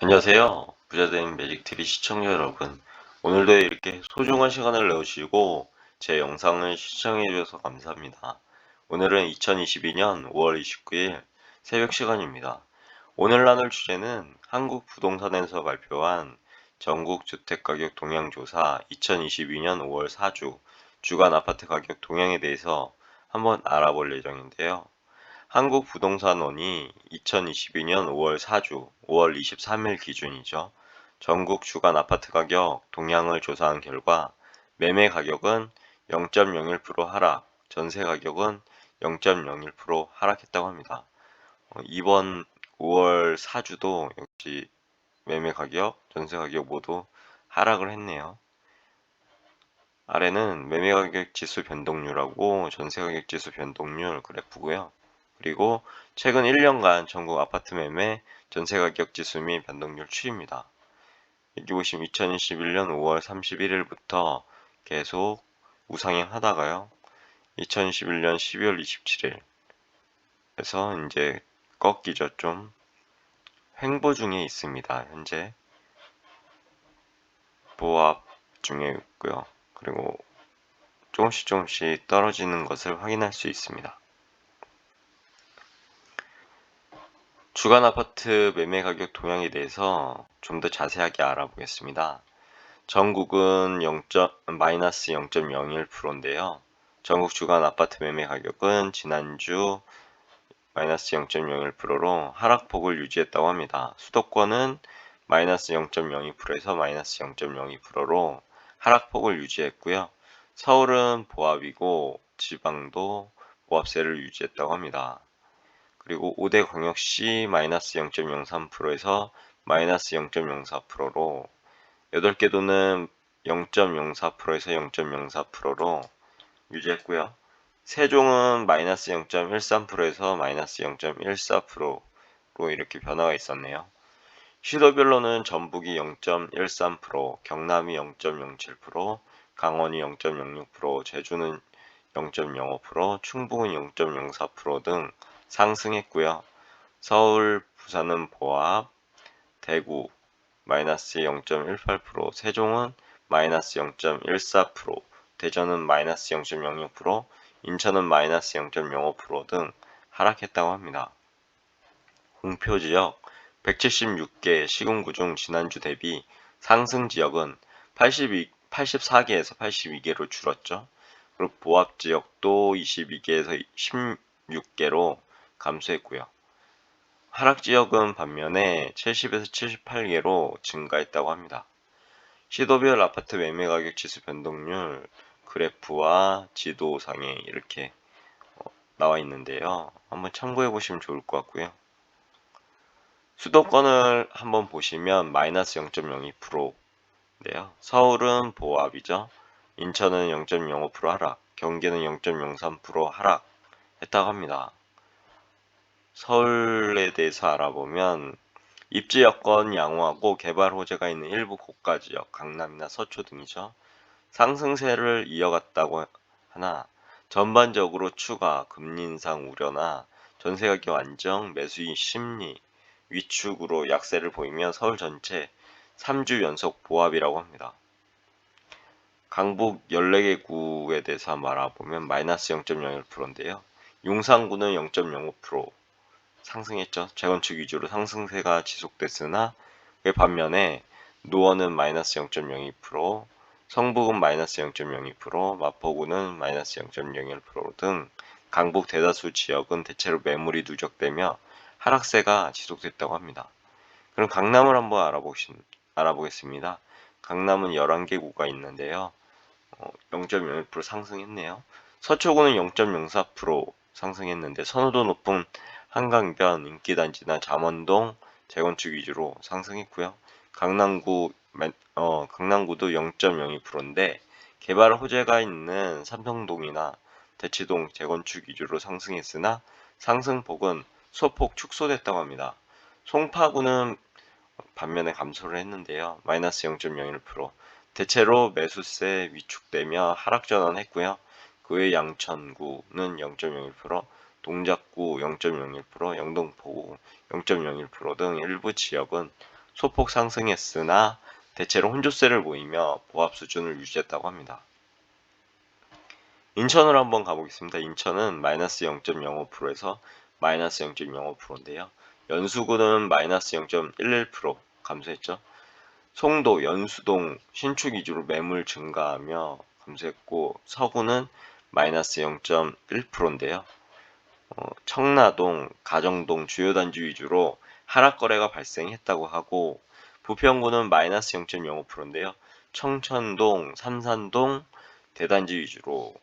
안녕하세요. 부자된 매직TV 시청자 여러분. 오늘도 이렇게 소중한 시간을 내주시고 제 영상을 시청해 주셔서 감사합니다. 오늘은 2022년 5월 29일 새벽 시간입니다. 오늘 나눌 주제는 한국 부동산에서 발표한 전국 주택가격 동향조사 2022년 5월 4주 주간 아파트 가격 동향에 대해서 한번 알아볼 예정인데요. 한국부동산원이 2022년 5월 4주 5월 23일 기준이죠. 전국 주간 아파트 가격 동향을 조사한 결과 매매 가격은 0.01% 하락, 전세 가격은 0.01% 하락했다고 합니다. 어, 이번 5월 4주도 역시 매매 가격, 전세 가격 모두 하락을 했네요. 아래는 매매 가격 지수 변동률하고 전세 가격 지수 변동률 그래프고요. 그리고 최근 1년간 전국 아파트 매매 전세 가격 지수 및 변동률 추이입니다. 여기 보시면 2021년 5월 31일부터 계속 우상향 하다가요. 2021년 12월 27일 에서 이제 꺾이죠 좀 횡보 중에 있습니다. 현재 보합 중에 있고요. 그리고 조금씩 조금씩 떨어지는 것을 확인할 수 있습니다. 주간 아파트 매매 가격 동향에 대해서 좀 더 자세하게 알아보겠습니다. 전국은 0. 마이너스 0.01%인데요. 전국 주간 아파트 매매 가격은 지난주 마이너스 0.01%로 하락폭을 유지했다고 합니다. 수도권은 마이너스 0.02%에서 마이너스 0.02%로 하락폭을 유지했고요. 서울은 보합이고 지방도 보합세를 유지했다고 합니다. 그리고 5대 광역시 마이너스 0.03%에서 마이너스 0.04%로 8개 도는 0.04%에서 0.04%로 유지했고요. 세종은 마이너스 0.13%에서 마이너스 0.14%로 이렇게 변화가 있었네요. 시도별로는 전북이 0.13%, 경남이 0.07%, 강원이 0.06%, 제주는 0.05%, 충북은 0.04%등 상승했고요. 서울, 부산은 보합, 대구 마이너스 0.18%, 세종은 마이너스 0.14%, 대전은 마이너스 0.06%, 인천은 마이너스 0.05%등 하락했다고 합니다. 홍표 지역 176개 시군구 중 지난주 대비 상승 지역은 82, 84개에서 82개로 줄었죠. 그리고 보합 지역도 22개에서 16개로 감소했고요. 하락 지역은 반면에 70에서 78개로 증가했다고 합니다. 시도별 아파트 매매 가격 지수 변동률 그래프와 지도상에 이렇게 어, 나와 있는데요. 한번 참고해 보시면 좋을 것 같고요. 수도권을 한번 보시면 마이너스 0.02%인데요. 서울은 보합이죠. 인천은 0.05% 하락, 경기는 0.03% 하락 했다고 합니다. 서울에 대해서 알아보면 입지 여건 양호하고 개발 호재가 있는 일부 고가 지역, 강남이나 서초 등이죠. 상승세를 이어갔다고 하나 전반적으로 추가 금리 인상 우려나 전세 가격 안정, 매수인 심리, 위축으로 약세를 보이며 서울 전체 3주 연속 보합이라고 합니다. 강북 14개 구에 대해서 한번 알아보면 마이너스 0.01%인데요. 용산구는 0.05%, 상승했죠. 재건축 위주로 상승세가 지속됐으나 그 반면에 노원은 마이너스 0.02%, 성북은 마이너스 0.02%, 마포구는 마이너스 0.01%등 강북 대다수 지역은 대체로 매물이 누적되며 하락세가 지속됐다고 합니다. 그럼 강남을 한번 알아보신, 알아보겠습니다. 강남은 11개 구가 있는데요. 어, 0.01% 상승했네요. 서초구는 0.04% 상승했는데 선호도 높은 한강변, 인기단지나 잠원동 재건축 위주로 상승했고요. 강남구 어, 강남구도 0.02%인데 개발 호재가 있는 삼성동이나 대치동 재건축 위주로 상승했으나 상승폭은 소폭 축소됐다고 합니다. 송파구는 반면에 감소를 했는데요. 마이너스 0.01% 대체로 매수세 위축되며 하락 전환했고요. 그 외 양천구는 0.01%, 동작구 0.01%, 영동포구 0.01%등 일부 지역은 소폭 상승했으나 대체로 혼조세를 보이며 보합 수준을 유지했다고 합니다. 인천으로 한번 가보겠습니다. 인천은 마이너스 0.05%에서 마이너스 0.05%인데요. 연수구는 마이너스 0.11% 감소했죠. 송도, 연수동, 신축 위주로 매물 증가하며 감소했고 서구는 마이너스 0.1%인데요. 어, 청라동, 가정동 주요 단지 위주로 하락 거래가 발생했다고 하고 부평구는 마이너스 0.05%인데요. 청천동, 삼산동 대단지 위주로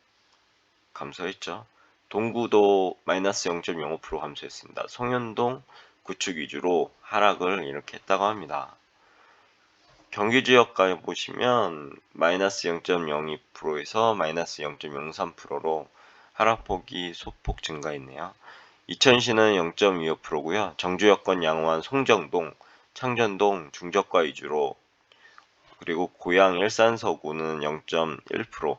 감소했죠. 동구도 마이너스 0.05% 감소했습니다. 송현동 구축 위주로 하락을 이렇게 했다고 합니다. 경기 지역가에 보시면 마이너스 0.02%에서 마이너스 0.03%로 하락폭이 소폭 증가했네요. 이천시는 0.25%고요. 정주 여건 양호한 송정동, 창전동 중저가 위주로 그리고 고양 일산 서구는 0.1%,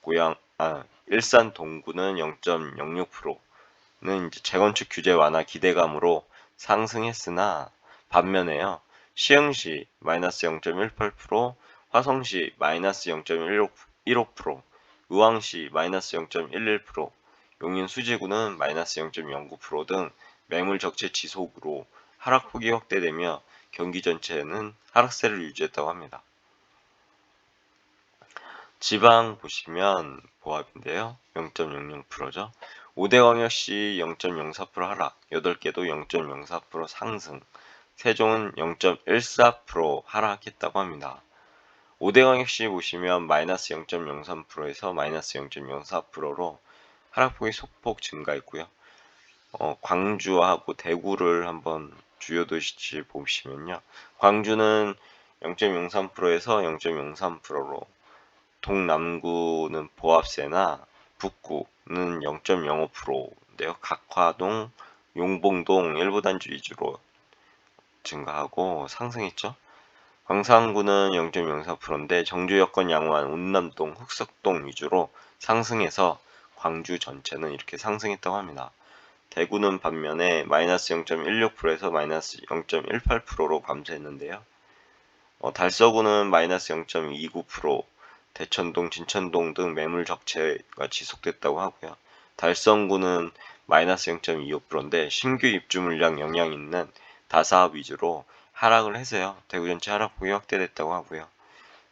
고양 아 일산 동구는 0.06%는 이제 재건축 규제 완화 기대감으로 상승했으나 반면에요. 시흥시 마이너스 0.18%, 화성시 마이너스 0.15%, 의왕시 마이너스 0.11%, 용인 수지구는 마이너스 0.09%등 매물 적체 지속으로 하락폭이 확대되며 경기 전체는 하락세를 유지했다고 합니다. 지방 보시면 보합인데요. 0.00%죠. 5대 광역시 0.04% 하락, 8개도 0.04% 상승, 세종은 0.14% 하락했다고 합니다. 5대광역시 보시면 마이너스 0.03%에서 마이너스 0.04%로 하락폭이 소폭 증가했고요. 어, 광주하고 대구를 한번 주요 도시지 보시면요. 광주는 0.03%에서 0.03%로 동남구는 보합세나 북구는 0.05%인데요. 각화동, 용봉동 일부 단지 위주로 증가하고 상승했죠. 광산구는 0.04%인데 정주 여건 양호한 운남동, 흑석동 위주로 상승해서 광주 전체는 이렇게 상승했다고 합니다. 대구는 반면에 마이너스 0.16%에서 마이너스 0.18%로 감소했는데요. 어, 달서구는 마이너스 0.29%, 대천동, 진천동 등 매물 적체가 지속됐다고 하고요. 달성구는 마이너스 0.25%인데 신규 입주 물량 영향 있는 다사업 위주로 하락을 해서요. 대구 전체 하락폭이 확대됐다고 하고요.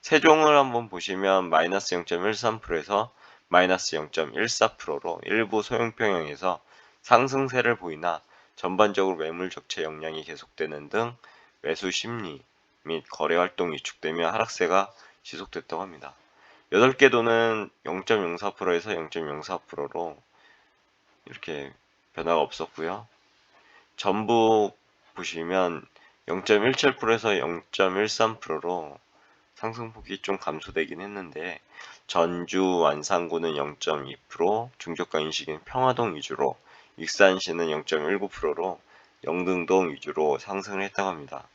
세종을 한번 보시면 마이너스 0.13%에서 마이너스 0.14%로 일부 소형평형에서 상승세를 보이나 전반적으로 매물 적체 영향이 계속되는 등 매수 심리 및 거래 활동이 위축되며 하락세가 지속됐다고 합니다. 8개 도는 0.04%에서 0.04%로 이렇게 변화가 없었고요. 전북 보시면 0.17%에서 0.13%로 상승폭이 좀 감소되긴 했는데 전주 완산구는 0.2%, 중저가 인식인 평화동 위주로 익산시는 0.19%로 영등동 위주로 상승을 했다고 합니다.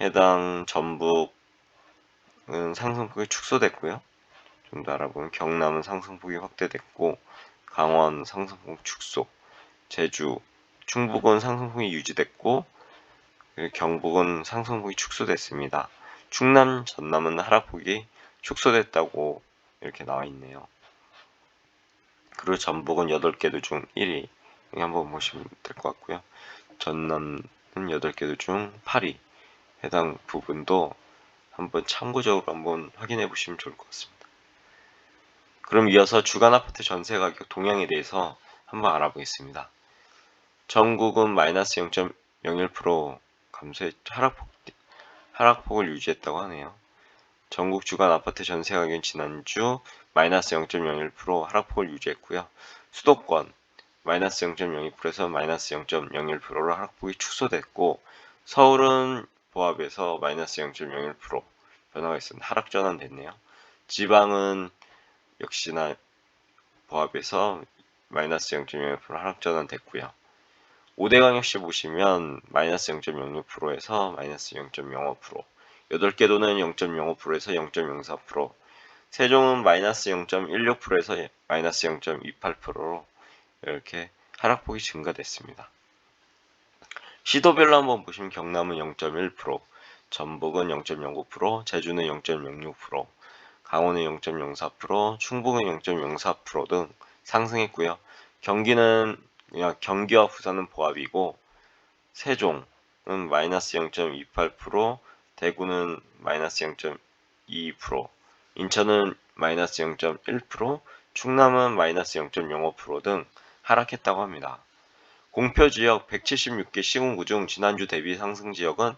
해당 전북은 상승폭이 축소됐고요. 좀 더 알아보면 경남은 상승폭이 확대됐고 강원 상승폭 축소, 제주, 충북은 상승폭이 유지됐고 경북은 상승폭이 축소됐습니다. 충남, 전남은 하락폭이 축소됐다고 이렇게 나와 있네요. 그리고 전북은 8개도 중 1위 한번 보시면 될 것 같고요. 전남은 8개도 중 8위 해당 부분도 한번 참고적으로 한번 확인해 보시면 좋을 것 같습니다. 그럼 이어서 주간 아파트 전세 가격 동향에 대해서 한번 알아보겠습니다. 전국은 마이너스 0.01% 감소해 하락폭, 하락폭을 유지했다고 하네요. 전국 주간 아파트 전세 가격은 지난주 마이너스 0.01% 하락폭을 유지했고요. 수도권 마이너스 0.02%에서 마이너스 0.01%로 하락폭이 축소됐고 서울은 보합에서 마이너스 0.01% 변화가 있습니다. 하락 전환됐네요. 지방은 역시나 보합에서 마이너스 0.01% 하락 전환됐고요. 5대강 역시 보시면 마이너스 0.06%에서 마이너스 0.05% 8개 도는 0.05%에서 0.04% 세종은 마이너스 0.16%에서 마이너스 0.28%로 이렇게 하락폭이 증가됐습니다. 시도별로 한번 보시면 경남은 0.1%, 전북은 0.09%, 제주는 0.06%, 강원은 0.04%, 충북은 0.04%등 상승했고요. 경기는 경기와 부산은 보합이고 세종은 마이너스 0.28%, 대구는 마이너스 0.2%, 인천은 마이너스 0.1%, 충남은 마이너스 0.05%등 하락했다고 합니다. 공표 지역 176개 시군구 중 지난주 대비 상승 지역은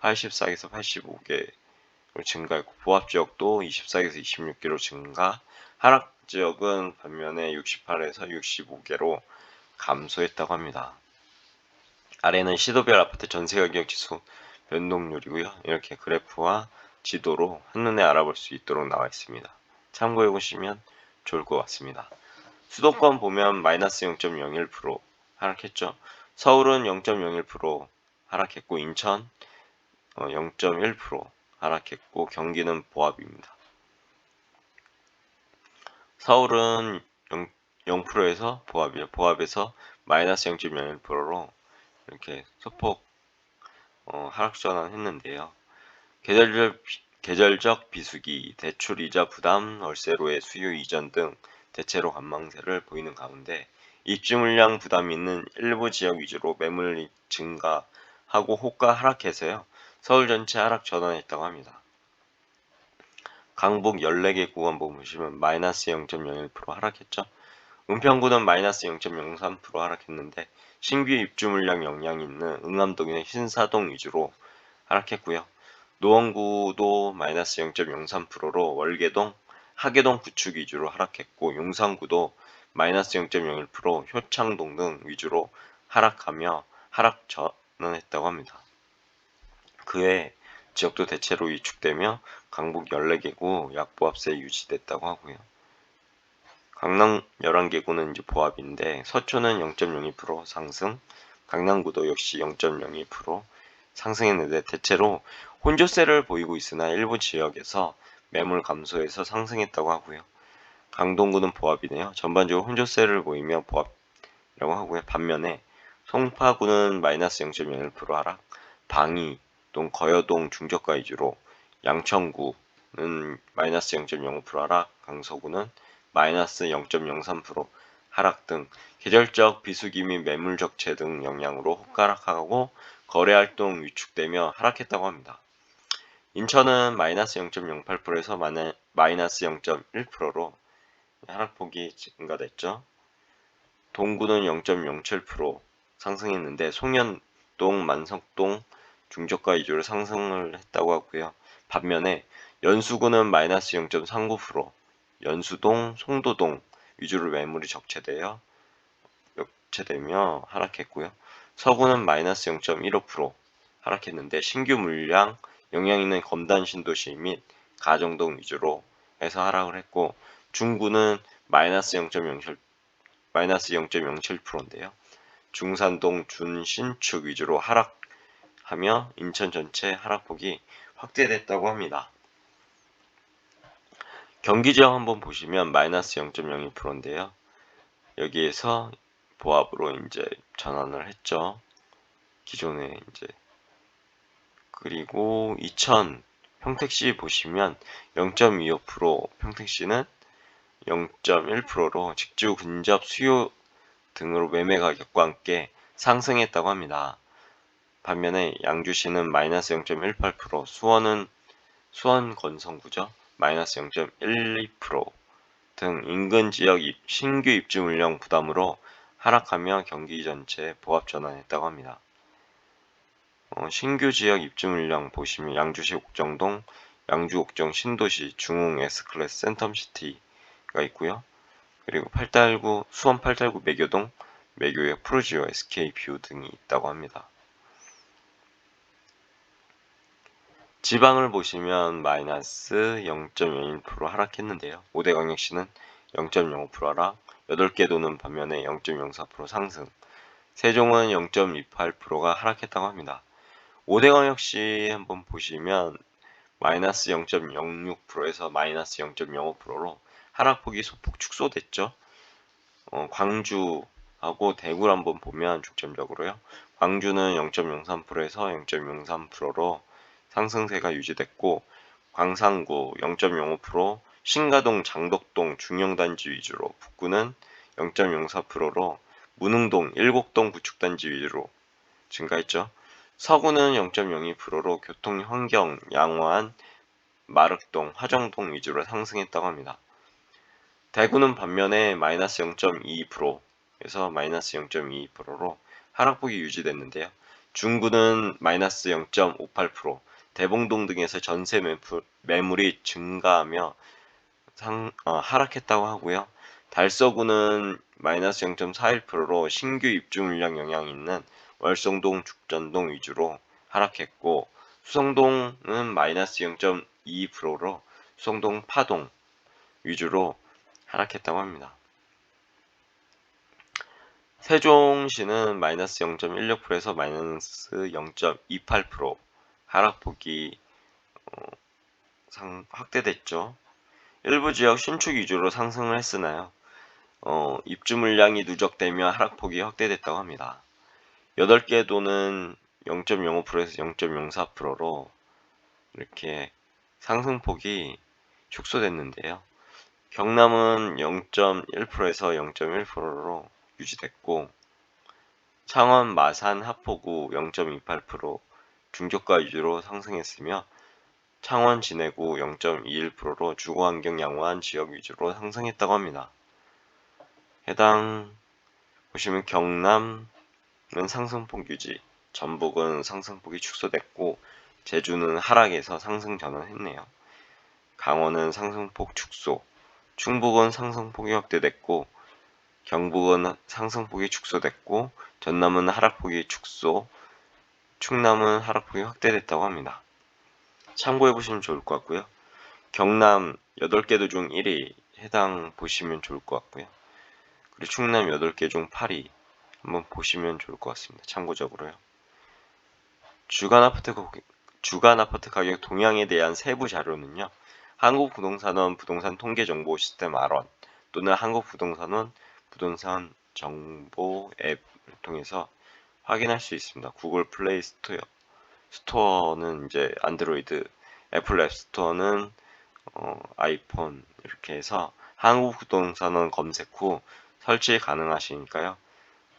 84에서 85개로 증가했고 보합 지역도 24에서 26개로 증가, 하락 지역은 반면에 68에서 65개로 감소했다고 합니다. 아래는 시도별 아파트 전세 가격 지수 변동률이고요. 이렇게 그래프와 지도로 한눈에 알아볼 수 있도록 나와 있습니다. 참고해 보시면 좋을 것 같습니다. 수도권 보면 마이너스 0.01% 하락했죠. 서울은 0.01% 하락했고 인천 0.1% 하락했고 경기는 보합입니다. 서울은 0%에서 보합이요. 보합에서 마이너스 0.01%로 이렇게 소폭 어, 하락 전환했는데요. 계절적, 계절적 비수기, 대출 이자 부담, 월세로의 수요 이전 등 대체로 관망세를 보이는 가운데 입주 물량 부담이 있는 일부 지역 위주로 매물이 증가하고 호가 하락해서요. 서울 전체 하락 전환했다고 합니다. 강북 14개 구간 보시면 마이너스 0.01% 하락했죠. 은평구는 마이너스 0.03% 하락했는데 신규 입주 물량 영향이 있는 응암동이나 신사동 위주로 하락했고요. 노원구도 마이너스 0.03%로 월계동, 하계동 구축 위주로 하락했고 용산구도 마이너스 0.01% 효창동 등 위주로 하락하며 하락 전환했다고 합니다. 그외 지역도 대체로 위축되며 강북 14개구 약보합세 유지됐다고 하고요. 강남 11개구는 이제 보합인데 서초는 0.02% 상승, 강남구도 역시 0.02% 상승했는데 대체로 혼조세를 보이고 있으나 일부 지역에서 매물 감소해서 상승했다고 하고요. 강동구는 보합이네요. 전반적으로 혼조세를 보이며 보합이라고 하고요. 반면에 송파구는 마이너스 0.01% 하락, 방이, 동 거여동 중저가 위주로 양천구는 마이너스 0.05% 하락, 강서구는 마이너스 0.03% 하락 등 계절적 비수기 및 매물 적체 등 영향으로 호가락하고 거래 활동 위축되며 하락했다고 합니다. 인천은 마이너스 0.08%에서 마이너스 0.1%로 하락폭이 증가됐죠. 동구는 0.07% 상승했는데 송현동, 만석동 중저가 위주로 상승을 했다고 하고요. 반면에 연수구는 마이너스 0.39%, 연수동, 송도동 위주로 매물이 적체되어 적체되며 하락했고요. 서구는 마이너스 0.15% 하락했는데 신규 물량 영향 있는 검단 신도시 및 가정동 위주로 해서 하락을 했고 중구는 마이너스 0.07 마이너스 0.07%인데요. 중산동 준신축 위주로 하락하며 인천 전체 하락폭이 확대됐다고 합니다. 경기 지역 한번 보시면 마이너스 0.02%인데요. 여기에서 보합으로 이제 전환을 했죠. 기존에 이제 그리고 2000 평택시 보시면 0.25% 평택시는 0.1%로 직주 근접 수요 등으로 매매 가격과 함께 상승했다고 합니다. 반면에 양주시는 마이너스 0.18%, 수원은 수원 건성구죠. 마이너스 0.12%등 인근 지역 신규 입주 물량 부담으로 하락하며 경기 전체 보합 전환했다고 합니다. 어, 신규 지역 입주 물량 보시면 양주시 옥정동, 양주 옥정 신도시 중흥 S클래스 센텀시티가 있고요. 그리고 8달구 수원 8달구 매교동, 매교역 프로지오 SK 뷰 등이 있다고 합니다. 지방을 보시면 마이너스 0.01% 하락했는데요. 5대 광역시는 0.05% 하락, 8개 도는 반면에 0.04% 상승, 세종은 0.28%가 하락했다고 합니다. 5대 광역시 한번 보시면 마이너스 0.06%에서 마이너스 0.05%로 하락폭이 소폭 축소됐죠. 어, 광주하고 대구를 한번 보면 중점적으로요. 광주는 0.03%에서 0.03%로 상승세가 유지됐고 광산구 0.05%, 신가동, 장덕동, 중영단지 위주로 북구는 0.04%로 문흥동, 일곡동 구축단지 위주로 증가했죠. 서구는 0.02%로 교통 환경, 양호한 마륵동, 화정동 위주로 상승했다고 합니다. 대구는 반면에 마이너스 0.22%에서 마이너스 0.22%로 하락폭이 유지됐는데요. 중구는 마이너스 0.58%, 대봉동 등에서 전세 매물 이 증가하며 상, 어, 하락했다고 하고요. 달서구는 마이너스 0.41%로 신규 입주 물량 영향이 있는 월성동, 죽전동 위주로 하락했고 수성동은 마이너스 0.22%로 수성동, 파동 위주로 하락했다고 합니다. 세종시는 마이너스 0.16%에서 마이너스 0.28% 하락폭이 어, 상, 확대됐죠. 일부 지역 신축 위주로 상승을 했으나요. 어, 입주 물량이 누적되며 하락폭이 확대됐다고 합니다. 8개 도는 0.05%에서 0.04%로 이렇게 상승폭이 축소됐는데요. 경남은 0.1%에서 0.1%로 유지됐고 창원, 마산, 하포구 0.28% 중저가 위주로 상승했으며 창원 진해구 0.21%로 주거환경 양호한 지역 위주로 상승했다고 합니다. 해당 보시면 경남은 상승폭 유지, 전북은 상승폭이 축소됐고 제주는 하락에서 상승 전환했네요. 강원은 상승폭 축소, 충북은 상승폭이 확대됐고 경북은 상승폭이 축소됐고 전남은 하락폭이 축소, 충남은 하락폭이 확대됐다고 합니다. 참고해 보시면 좋을 것 같고요. 경남 8개 도중 1위 해당 보시면 좋을 것 같고요. 그리고 충남 8개 중 8위 한번 보시면 좋을 것 같습니다. 참고적으로요. 주간 아파트 주간 아파트 가격 동향에 대한 세부 자료는요. 한국부동산원 부동산 통계 정보 시스템 R1 또는 한국부동산원 부동산 정보 앱을 통해서 확인할 수 있습니다. 구글 플레이 스토어, 스토어는 이제 안드로이드, 애플 앱 스토어는 어, 아이폰 이렇게 해서 한국 부동산원 검색 후 설치 가능하시니까요.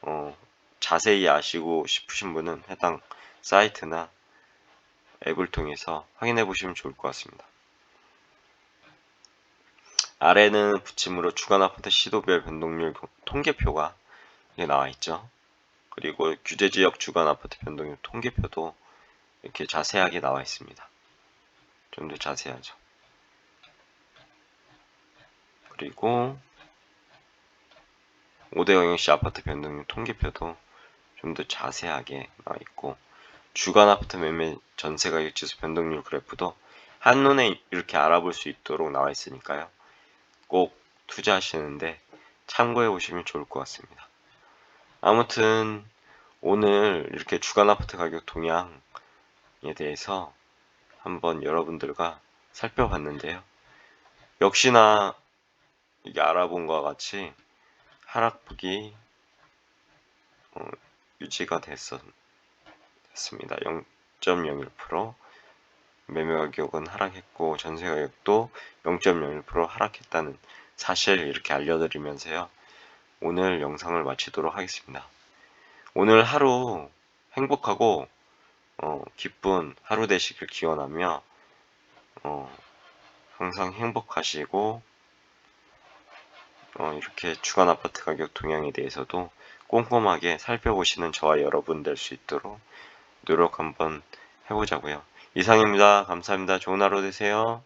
어, 자세히 아시고 싶으신 분은 해당 사이트나 앱을 통해서 확인해 보시면 좋을 것 같습니다. 아래는 붙임으로 주간 아파트 시도별 변동률 통계표가 나와 있죠. 그리고 규제지역 주간 아파트 변동률 통계표도 이렇게 자세하게 나와 있습니다. 좀 더 자세하죠. 그리고 5대영역시 아파트 변동률 통계표도 좀 더 자세하게 나와 있고 주간 아파트 매매 전세가격 지수 변동률 그래프도 한눈에 이렇게 알아볼 수 있도록 나와 있으니까요. 꼭 투자하시는데 참고해 보시면 좋을 것 같습니다. 아무튼 오늘 이렇게 주간 아파트 가격 동향에 대해서 한번 여러분들과 살펴봤는데요. 역시나 이게 알아본 것과 같이 하락폭이 어, 유지가 됐었, 됐습니다. 0.01% 매매 가격은 하락했고 전세 가격도 0.01% 하락했다는 사실 이렇게 알려드리면서요. 오늘 영상을 마치도록 하겠습니다. 오늘 하루 행복하고 어, 기쁜 하루 되시길 기원하며 어, 항상 행복하시고 어, 이렇게 주간 아파트 가격 동향에 대해서도 꼼꼼하게 살펴보시는 저와 여러분 될 수 있도록 노력 한번 해보자고요. 이상입니다. 감사합니다. 좋은 하루 되세요.